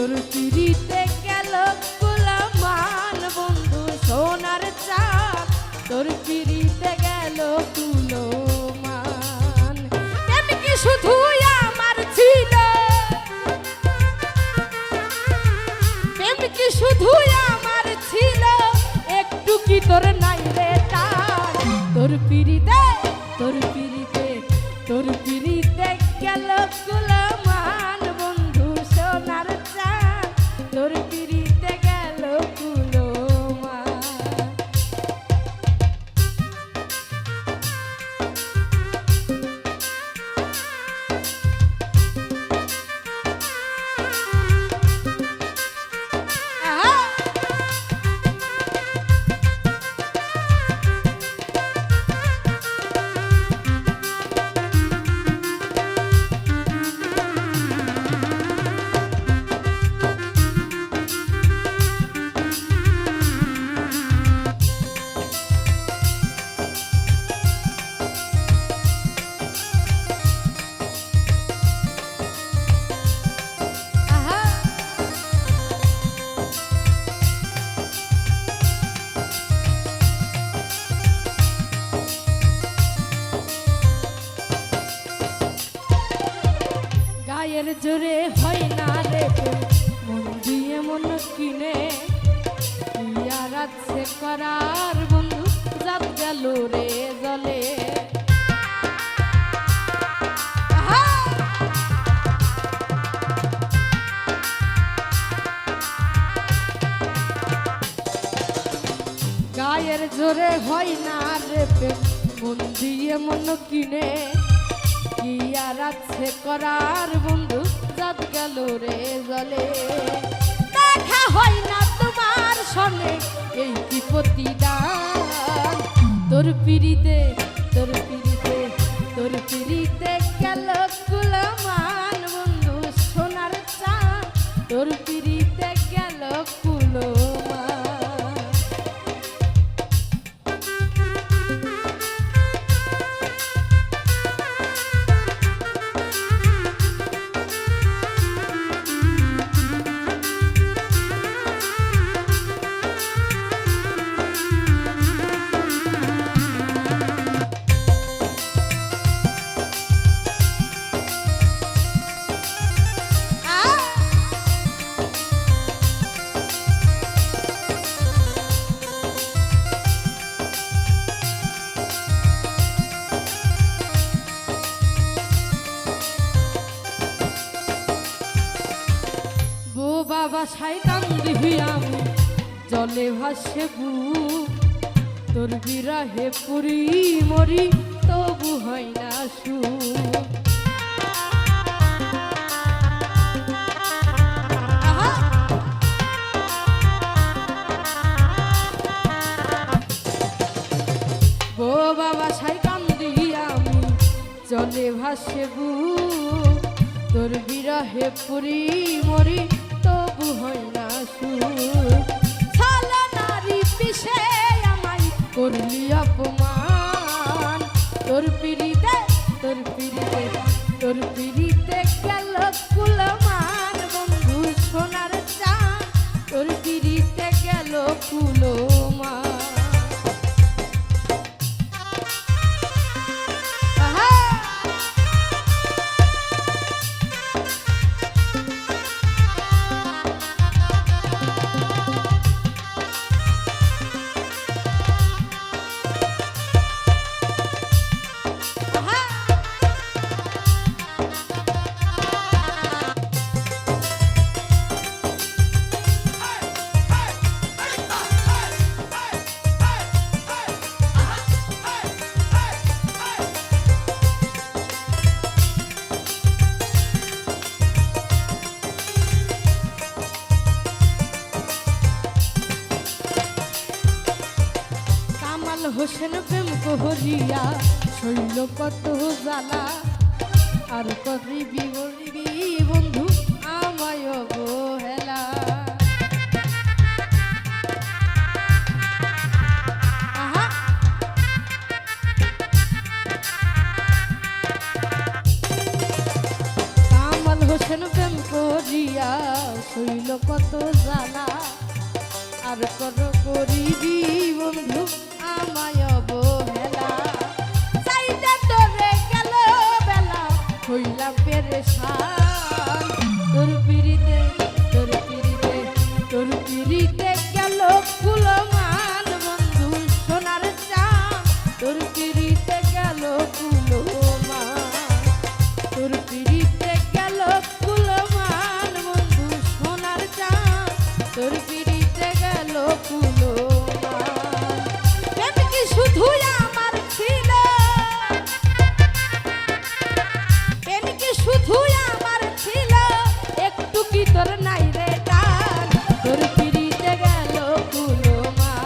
তোর পিড়িতে গেল কুলমান বন্ধু সোনার চাঁদ। তোর পিড়িতে গেল কুলমান কি শুধু গায়ের জোরে হয় না রে মন দিয়ে মন কিনে আছে করার বন্ধু যাত গেল রে জলে। গায়ের জোরে হয় না রে মন দিয়ে মন কিনে কি আর আছে করার বন্ধু, জাত গেল রে জলে। দেখা হয় না তোমার সঙ্গে এই কি প্রতিদান? তোর পিড়িতে বাবা সাইতান দিবি আমি, জলে ভাসে বু তোর বিরাহে পুরি মরি, তবু হয় না সু। বো বাবা সাইতান দিবি আমি, জলে ভাসে বু তোর বিরহে পুরি মরি কামাল হোসেন প্রেম কহরিয়া, শৈল কত জ্বালা। আর করিবি বলিবি বন্ধু, আমায় অবহেলা হোসেন প্রেম করি করিয়া শৈল কত জানা আর কত করিবি বন্ধু হইলাম পেরেশান তোর পিড়িতে